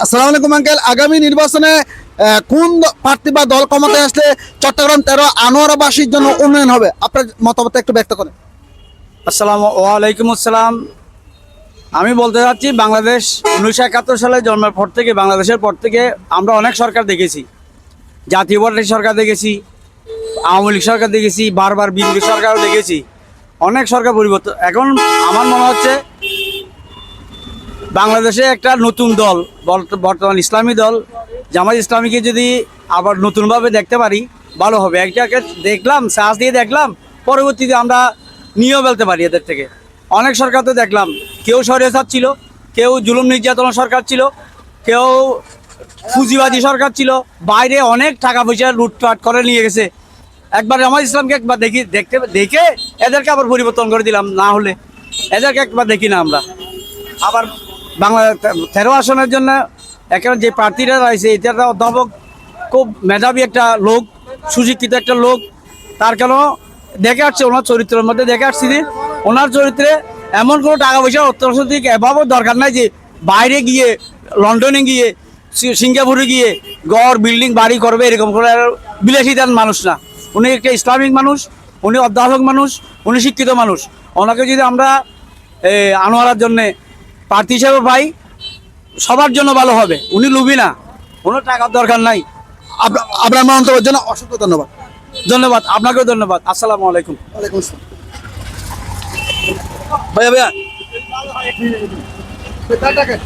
আসসালামু আলাইকুম আঙ্কেল আগামী নির্বাচনে কোন প্রার্থী বা দল ক্ষমতায় আসলে চট্টগ্রাম তেরো আনোয়ারাবাসীর জন্য উন্নয়ন হবে? আপনার মতামত একটু ব্যক্ত করেন। আসসালাম ওয়ালাইকুম আসসালাম। আমি বলতে চাচ্ছি বাংলাদেশ উনিশশো একাত্তর সালে জন্মের পর থেকে বাংলাদেশের পর থেকে আমরা অনেক সরকার দেখেছি। জাতীয় পার্টি সরকার দেখেছি আওয়ামী লীগ সরকার দেখেছি বারবার বিএনপি সরকারও দেখেছি। অনেক সরকার পরিবর্তন এখন আমার মনে হচ্ছে বাংলাদেশে একটা নতুন দল, বর্ত- বর্তমান ইসলামী দল, জামাত ইসলামীকে যদি আবার নতুনভাবে দেখতে পারি, ভালো হবে। একটাকে দেখলাম সাহস দিয়ে দেখলাম, পরবর্তীতে আমরা নিয়েও ফেলতে পারি এদের থেকে। অনেক সরকার তো দেখলাম, কেউ সরিয়ে ছিল, কেউ জুলুম নির্যাতন সরকার ছিল, কেউ পুঁজিবাদী সরকার ছিল, বাইরে অনেক টাকা পয়সা লুটপাট করে নিয়ে গেছে। একবার জামাত ইসলামকে একবার দেখি, দেখতে, দেখে এদেরকে আবার পরিবর্তন করে দিলাম, না হলে এদেরকে একবার দেখি না আমরা। আবার বাংলা তেরো আসনের জন্য একেবারে যে প্রার্থীরা রয়েছে, এটা অধ্যাপক খুব মেধাবী একটা লোক, সুশিক্ষিত একটা লোক, তার কেন দেখে আসছে ওনার চরিত্রের মধ্যে, দেখে আসছি যে ওনার চরিত্রে এমন কোনো টাকা পয়সা অর্থনৈতিক এভাবেও দরকার নাই যে বাইরে গিয়ে, লন্ডনে গিয়ে সিঙ্গাপুরে গিয়ে গড় বিল্ডিং, বাড়ি করবে, এরকম করে বিলাসিতার মানুষ না। উনি একটা ইসলামিক মানুষ উনি অধ্যাপক মানুষ উনি শিক্ষিত মানুষ। ওনাকে যদি আমরা এ, আনোয়ারার জন্যে প্রার্থী হিসেবে পাই সবার জন্য ভালো হবে। উনি লুবি না। কোনো টাকার দরকার নাই। আপ- আপনার মন্তব্যের জন্য অসংখ্য ধন্যবাদ। ধন্যবাদ। আপনাকেও ধন্যবাদ। আসসালামু আলাইকুম। ওয়ালাইকুম আসসালাম। ভাইয়া ভাইয়া।